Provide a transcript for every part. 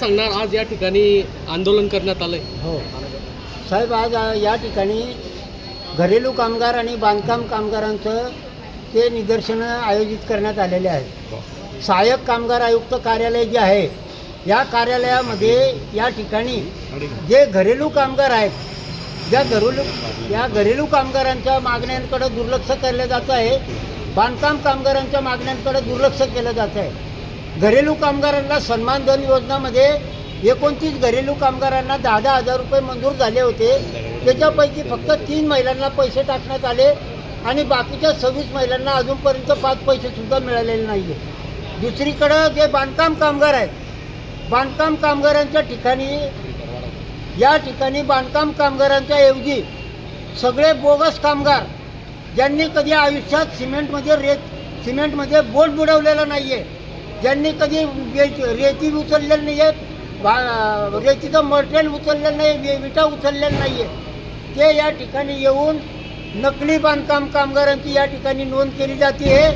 सांगणार आज या ठिकाणी आंदोलन करण्यात आलंय. हो. साहेब आज या ठिकाणी घरेलू कामगार आणि बांधकाम कामगारांचं ते निदर्शनं आयोजित करण्यात आलेले आहेत. सहाय्यक कामगार आयुक्त कार्यालय जे आहे या कार्यालयामध्ये या ठिकाणी जे घरेलू कामगार आहेत ज्या घरेलू या घरेलू कामगारांच्या मागण्यांकडे दुर्लक्ष केलं जात आहे बांधकाम कामगारांच्या मागण्यांकडे दुर्लक्ष केलं जात आहे. घरेलू कामगारांना सन्मान धन योजनामध्ये एकोणतीस घरेलू कामगारांना दहा दहा हजार रुपये मंजूर झाले होते. त्याच्यापैकी फक्त तीन महिलांना पैसे टाकण्यात आले आणि बाकीच्या सव्वीस महिलांना अजूनपर्यंत पाच पैसेसुद्धा मिळालेले नाही आहे दुसरीकडं जे बांधकाम कामगार आहेत बांधकाम कामगारांच्या ठिकाणी या ठिकाणी बांधकाम कामगारांच्या ऐवजी सगळे बोगस कामगार ज्यांनी कधी आयुष्यात सिमेंटमध्ये रेत सिमेंटमध्ये बोट बुडवलेलं नाही आहे ज्यांनी कधी रेती उचलल्या नाही आहे बा- रेतीचं मटेरियल उचललेलं नाही विटा उचललेल्या नाही आहे ते या ठिकाणी येऊन नकली बांधकाम कामगारांची या ठिकाणी नोंद केली जाते.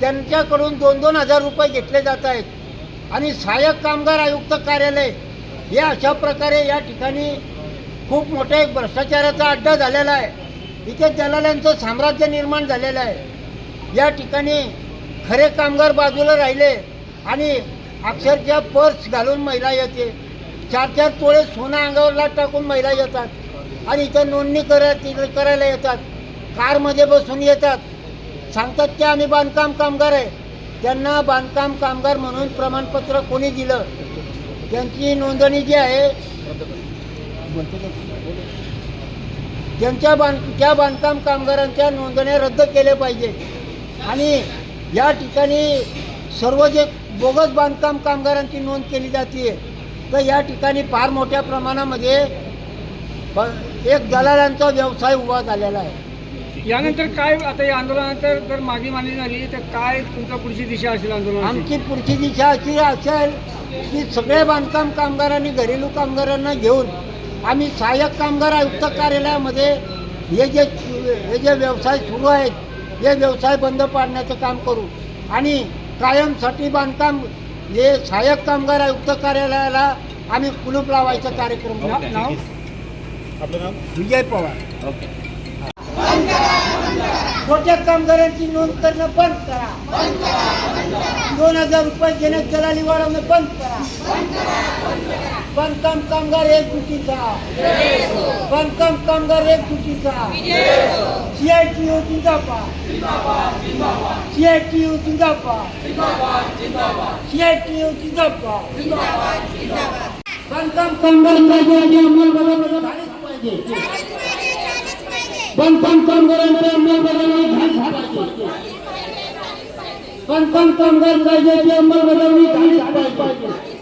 त्यांच्याकडून दोन दोन हजार रुपये घेतले जात आहेत. आणि सहाय्यक कामगार आयुक्त कार्यालय हे अशा प्रकारे या ठिकाणी खूप मोठा एक भ्रष्टाचाराचा अड्डा झालेला आहे. इथे दलालांचं साम्राज्य निर्माण झालेलं आहे. या ठिकाणी खरे कामगार बाजूला राहिले. आणि अक्षरशः पर्स घालून महिला येते. चार चार तोळे सोना अंगावरला टाकून महिला येतात. आणि इथं नोंदणी करा करायला येतात. कारमध्ये बसून येतात. सांगतात की आम्ही बांधकाम कामगार आहे. त्यांना बांधकाम कामगार म्हणून प्रमाणपत्र कोणी दिलं? त्यांची नोंदणी जी आहे त्यांच्या बांध त्या बांधकाम कामगारांच्या नोंदण्या रद्द केल्या पाहिजे आणि या ठिकाणी सर्व जे बोगस बांधकाम कामगारांची नोंद केली जाते तर या ठिकाणी फार मोठ्या प्रमाणामध्ये एक दलालांचा व्यवसाय उभा झालेला आहे. यानंतर काय आता या आंदोलनानंतर जर मागणी मानली झाली तर काय तुमचा पुढची दिशा असेल आंदोलन आमची पुढची दिशा अशी असेल की सगळे बांधकाम कामगारांनी घरेलू कामगारांना घेऊन आम्ही सहाय्यक कामगार आयुक्त कार्यालयामध्ये हे जे हे जे व्यवसाय सुरू आहेत हे व्यवसाय बंद पाडण्याचं काम करू. आणि कायमसाठी बांधकाम हे सहाय्यक कामगार आयुक्त कार्यालयाला आम्ही कुलूप लावायचा कार्यक्रम करू. नाव- नाव? विजय पवार. छोट्या कामगारांची नोंद करणं बंद करा. दोन हजार रुपये घेण्यात दलाली वाढवणं बंद करा. बांधकाम कामगार एक चुकीचा बांधकाम कामगार एक चुकीचा सीआयटीओ जिंदाबाद. सीआयटीओ जिंदाबाद. सीआयटीओ जिंदाबाद. बांधकाम कामगार कायद्याची अंमलबजावणी झालीच पाहिजे. बांधकाम कामगारांची अंमलबजावणी झालीच पाहिजे. बांधकाम कामगार कायद्याची अंमलबजावणी झालीच पाहिजे.